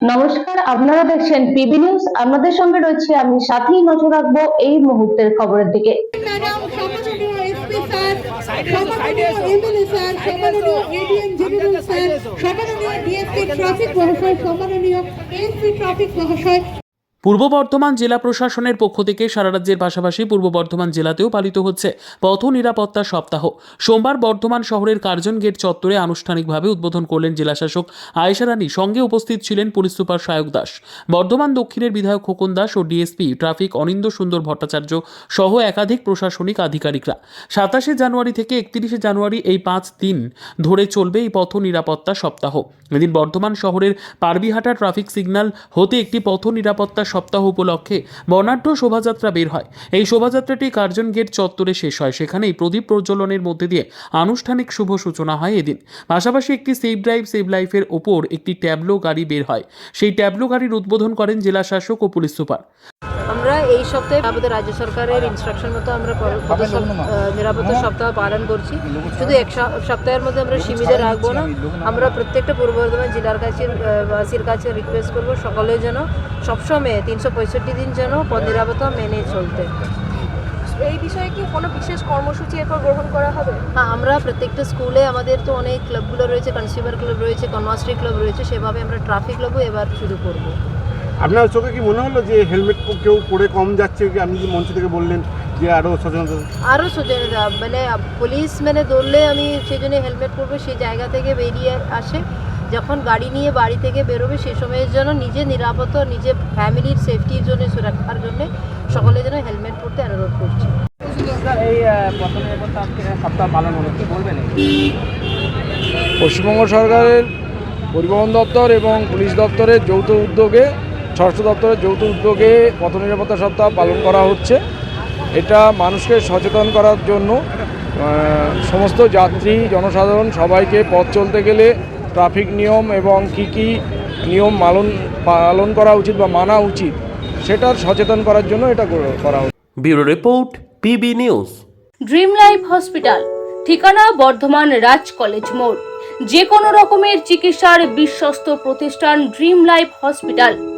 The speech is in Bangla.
নমস্কার, আপনারা দেখছেন পিবি নিউজ। আপনাদের সঙ্গে রয়েছে আমি সাথেই নজর রাখব এই মুহূর্তের খবরের দিকে। ট্রাফিক মহাশয় সম্মাননীয় ট্রাফিক মহাশয় পূর্ব বর্ধমান জেলা প্রশাসনের পক্ষ থেকে সারা রাজ্যের পাশাপাশি পূর্ব বর্ধমান জেলাতেও পালিত হচ্ছে পথ নিরাপত্তা সপ্তাহ। সোমবার বর্ধমান শহরের কার্জন গেট চত্বরে আনুষ্ঠানিকভাবে উদ্বোধন করলেন জেলাশাসক আয়েশা রানী। সঙ্গে উপস্থিত ছিলেন পুলিশ সুপার সায়ক দাস। বর্ধমান দক্ষিণের বিধায়ক খোকন দাস ও ডিএসপি ট্রাফিক অনিন্দ সুন্দর ভট্টাচার্য সহ একাধিক প্রশাসনিক আধিকারিকরা। সাতাশে জানুয়ারি থেকে একত্রিশে জানুয়ারি এই পাঁচ দিন ধরে চলবে এই পথ নিরাপত্তা সপ্তাহ। এদিন বর্ধমান শহরের পারবিহাটা ট্রাফিক সিগন্যাল হতে একটি পথ নিরাপত্তা সপ্তাহ উপলক্ষে বর্ণাঢ্য শোভাযাত্রা বের হয়। এই শোভাযাত্রাটি কার্জন গেট চত্বরে শেষ হয়। সেখানেই প্রদীপ প্রজ্বলনের মধ্যে দিয়ে আনুষ্ঠানিক শুভ সূচনা হয় এদিন। পাশাপাশি একটি সেভ ড্রাইভ, সেভ লাইফের ওপর একটি ট্যাবলো গাড়ি বের হয়। সেই ট্যাবলো গাড়ির উদ্বোধন করেন জেলা শাসক ও পুলিশ সুপার। এই সপ্তাহে আমাদের রাজ্য সরকারের ইনস্ট্রাকশন মতো আমরা নিরাপত্তা সপ্তাহ পালন করছি। শুধু এক সপ্তাহের মধ্যে আমরা সীমিত রাখব না। আমরা প্রত্যেকটা পূর্ব বর্ধমান জেলার কাছে বাসীর কাছে রিকোয়েস্ট করব সকলে যেন সবসময় তিনশো পঁয়ষট্টি দিন যেন পদ নিরাপত্তা মেনে চলতে। এই বিষয়ে কি কোনো বিশেষ কর্মসূচি এরপর গ্রহণ করা হবে? হ্যাঁ আমরা প্রত্যেকটা স্কুলে আমাদের তো অনেক ক্লাবগুলো রয়েছে কনজিউমার ক্লাব রয়েছে কনভার্সিটি ক্লাব রয়েছে সেভাবে আমরা ট্রাফিক ক্লাবও এবার শুরু করব। আপনার চোখে কি মনে হলো যে হেলমেট কেউ পরে কম যাচ্ছে? কি আপনি যে মঞ্চ থেকে বললেন যে আরও সচেতনতা আরও সচেতনতা মানে পুলিশ মানে ধরলে আমি সেই জন্য হেলমেট পরবো সেই জায়গা থেকে বেরিয়ে আসে। যখন গাড়ি নিয়ে বাড়ি থেকে বেরোবে সেই সময়ের জন্য নিজে নিরাপত্তা নিজে ফ্যামিলির সেফটির জন্য সুরক্ষার জন্য সকলে যেন হেলমেট পরতে অনুরোধ করছি। এই সপ্তাহ পালন হলো কি বলবেন পশ্চিমবঙ্গ সরকারের পরিবহন দপ্তর এবং পুলিশ দপ্তরের যৌথ উদ্যোগে স্বরাষ্ট্র দপ্তরের যৌথ উদ্যোগে পথ নিরাপত্তা সপ্তাহ পালন করা হচ্ছে। এটা মানুষকে সচেতন করার জন্য সমস্ত যাত্রী জনসাধারণ সবাইকে পথ চলতে গেলে ট্রাফিক নিয়ম এবং কি কি নিয়ম মালন পালন করা উচিত বা মানা উচিত সেটার সচেতন করার জন্য এটা করা- করা হচ্ছে। Bureau report PB news. Dream life hospital ঠিকানা বর্ধমান রাজ কলেজ মোড়। যে কোনো রকমের চিকিৎসার বিশ্বস্ত প্রতিষ্ঠান ড্রিম লাইফ হসপিটাল।